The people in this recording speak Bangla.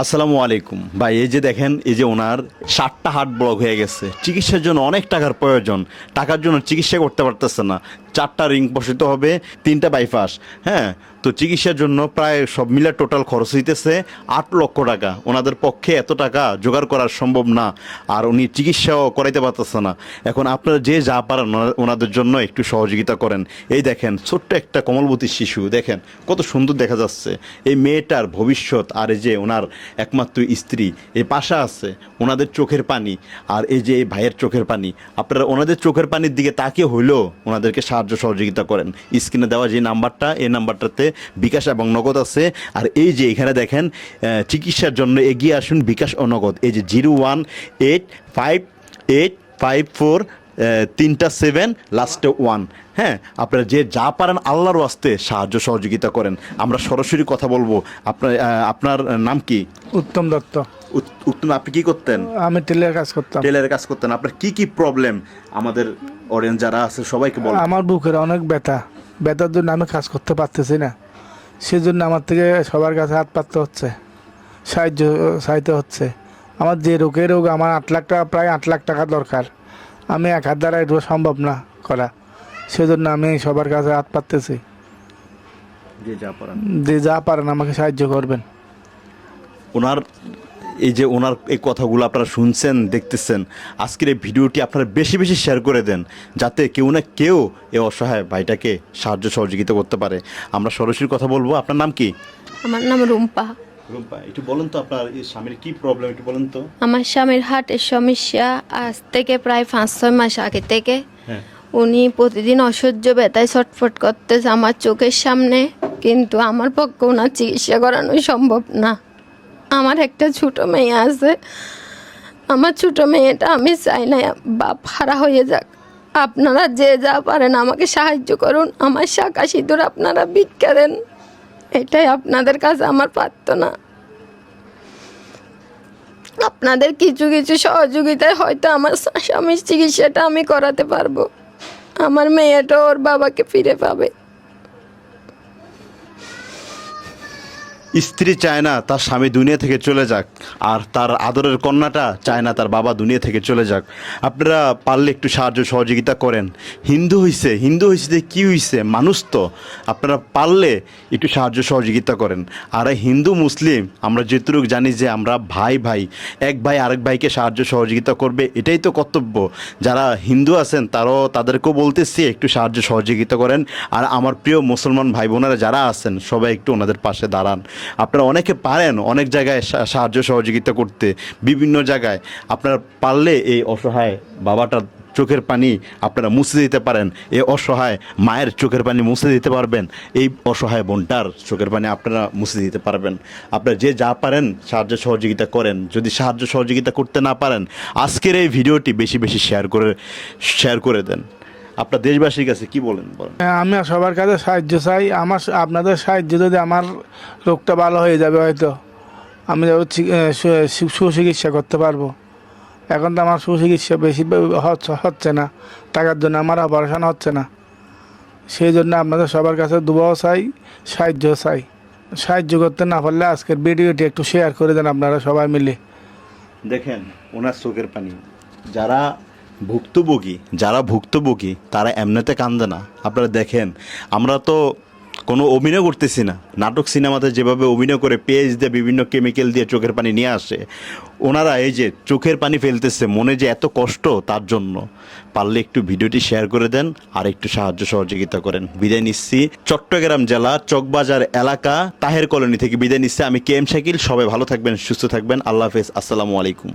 আসসালামু আলাইকুম। ভাই, এই যে দেখেন, এই যে ওনার সাতটা হার্ট ব্লক হয়ে গেছে। চিকিৎসার জন্য অনেক টাকার প্রয়োজন। টাকার জন্য চিকিৎসা করতে পারতেছে না। চারটা রিং বসাতে হবে, তিনটা বাইপাস হ্যাঁ? তো চিকিৎসার জন্য প্রায় সব মিলে টোটাল খরচ হইতেছে আট লক্ষ টাকা। ওনাদের পক্ষে এত টাকা জোগাড় করা সম্ভব না, আর উনি চিকিৎসাও করাইতে পারতেছে না। এখন আপনারা যে যা পারেন ওনাদের জন্য একটু সহযোগিতা করেন। এই দেখেন, ছোট্ট একটা কমলবতী শিশু, দেখেন, কত সুন্দর দেখা যাচ্ছে। এই মেয়েটার ভবিষ্যৎ আর এই যে ওনার একমাত্র স্ত্রী এই পাশা আছে। ওনাদের চোখের পানি আর এই যে এই ভাইয়ের চোখের পানি, আপনারা ওনাদের চোখের পানির দিকে তাকিয়ে হইলেও ওনাদেরকে সাহায্য সহযোগিতা করেন। স্ক্রিনে দেওয়া যে নাম্বারটা, এই নাম্বারটাতে বিকাশ এবং নগদ আছে। আর এই যে এখানে দেখেন চিকিৎসার জন্য এগিয়ে আসুন বিকাশ ও নগদ। এই যে zero one eight five eight five four তিনটা সেভেন, লাস্টে ওয়ান। হ্যাঁ আপনারা যে যা পারেন আল্লাহর ওয়াস্তে সাহায্য সহযোগিতা করেন। আমরা সরাসরি কথা বলব। আপনার আপনার নাম কি? উত্তম দত্ত। উত্তম আপনি কি করতেন? আমি টেলের কাজ করতাম। টেলারের কাজ করতেন। আপনার কি কি প্রবলেম আমাদের অডিয়েন্স যারা আছে সবাইকে বলেন। আমার বুকের অনেক ব্যথা। ব্যথার জন্য আমি কাজ করতে পারতেছি না। সেজন্য আমার থেকে সবার কাছে হাত পাততে হচ্ছে। সাহায্য চাইতে হচ্ছে। আমার যে রোগের রোগ আমার আট লাখ টাকা প্রায় আট লাখ টাকা দরকার। আমি এক হাত দ্বারা এটা সম্ভব না করা। সেজন্য আমি সবার কাছে হাত পাততেছি। যে যা পারেন। যে যা পারেন আমাকে সাহায্য করবেন। ওনার এই যে ওনার এই কথাগুলো আপনারা শুনছেন দেখতেছেন আজকের এই ভিডিওটি আপনারা বেশি বেশি শেয়ার করে দেন যাতে কেউ না কেউ এই অসহায় ভাইটাকে সাহায্য সহযোগিতা করতে পারে। আমরা সরাসরি কথা বলব। আপনার নাম কি? আমার নাম রুম্পা। রুম্পা একটু বলেন তো আপনার স্বামীর কি প্রবলেম একটু বলেন তো। আমার স্বামীর হার্টের সমস্যা আজ থেকে প্রায় পাঁচ ছয় মাস আগে থেকে। হ্যাঁ। উনি প্রতিদিন অসহ্য ব্যথায় ছটফট করতেছে আমার চোখের সামনে কিন্তু আমার পক্ষে ওনার চিকিৎসা করানো সম্ভব না। আমার একটা ছোট মেয়ে আছে। আমার ছোট মেয়েটা আমি চাই না, বাপ হারা হয়ে যাক। আপনারা যে যা পারেন আমাকে সাহায্য করুন। আমার শাখা সিঁদুর আপনারা ভিক্ষা দেন। এটাই আপনাদের কাছে আমার প্রার্থনা। আপনাদের কিছু কিছু সহযোগিতায় হয়তো আমার স্বামীর চিকিৎসাটা আমি করাতে পারব। আমার মেয়েটা ওর বাবাকে ফিরে পাবে। স্ত্রী চায় না তার স্বামী দুনিয়া থেকে চলে যাক, আর তার আদরের কন্যাটা চায় না তার বাবা দুনিয়া থেকে চলে যাক। আপনারা পারলে একটু সাহায্য সহযোগিতা করেন। হিন্দু হইছে হিন্দু হইছে কী হইছে? মানুষ তো। আপনারা পারলে একটু সাহায্য সহযোগিতা করেন। আর হিন্দু মুসলিম, আমরা যেটুকু জানি যে আমরা ভাই ভাই, এক ভাই আরেক ভাইকে সাহায্য সহযোগিতা করবে, এটাই তো কর্তব্য। যারা হিন্দু আছেন, তারাও তাদেরকেও বলতেছি, একটু সাহায্য সহযোগিতা করেন। আর আমার প্রিয় মুসলমান ভাই বোনেরা যারা আছেন, সবাই একটু ওনাদের পাশে দাঁড়ান। আপনারা অনেকে পারেন অনেক জায়গায় সাহায্য সহযোগিতা করতে। বিভিন্ন জায়গায় আপনারা পারলে এই অসহায় বাবাটার চোখের পানি আপনারা মুছে দিতে পারেন। এই অসহায় মায়ের চোখের পানি মুছে দিতে পারবেন। এই অসহায় বোনটার চোখের পানি আপনারা মুছে দিতে পারবেন। আপনারা যে যা পারেন সাহায্য সহযোগিতা করেন। যদি সাহায্য সহযোগিতা করতে না পারেন, আজকের এই ভিডিওটি বেশি বেশি শেয়ার করে শেয়ার করে দেন। আপনার দেশবাসীর কাছে কি বলেন বলেন? হ্যাঁ, আমি সবার কাছে সাহায্য চাই। আমার আপনাদের সাহায্য যদি আমার রোগটা ভালো হয়ে যাবে হয়তো আমি সুচিকিৎসা করতে পারব। এখন তো আমার সুচিকিৎসা বেশি হচ্ছে না। টাকার জন্য আমার অপারেশন হচ্ছে না। সেই জন্য আপনাদের সবার কাছে দুবাও চাই সাহায্য চাই। সাহায্য করতে না পারলে আজকের ভিডিওটি একটু শেয়ার করে দেন আপনারা সবাই মিলে। দেখেন ওনার চোখের পানি। যারা ভুক্তভোগী, যারা ভুক্তভোগী, তারা এমনিতে কান্দে না। আপনারা দেখেন, আমরা তো কোনো অভিনয় করতেছি না। নাটক সিনেমাতে যেভাবে অভিনয় করে পেঁয়াজ দিয়ে বিভিন্ন কেমিক্যাল দিয়ে চোখের পানি নিয়ে আসে, ওনারা এই যে চোখের পানি ফেলতেছে, মনে যে এত কষ্ট তার জন্য। পারলে একটু ভিডিওটি শেয়ার করে দেন, আর একটু সাহায্য সহযোগিতা করেন। বিদায় নিচ্ছি। চট্টগ্রাম জেলা চকবাজার এলাকা, তাহের কলোনি থেকে বিদায় নিচ্ছি। আমি কে এম শাকিল, সবাই ভালো থাকবেন, সুস্থ থাকবেন। আল্লাহ হাফেজ। আসসালামু আলাইকুম।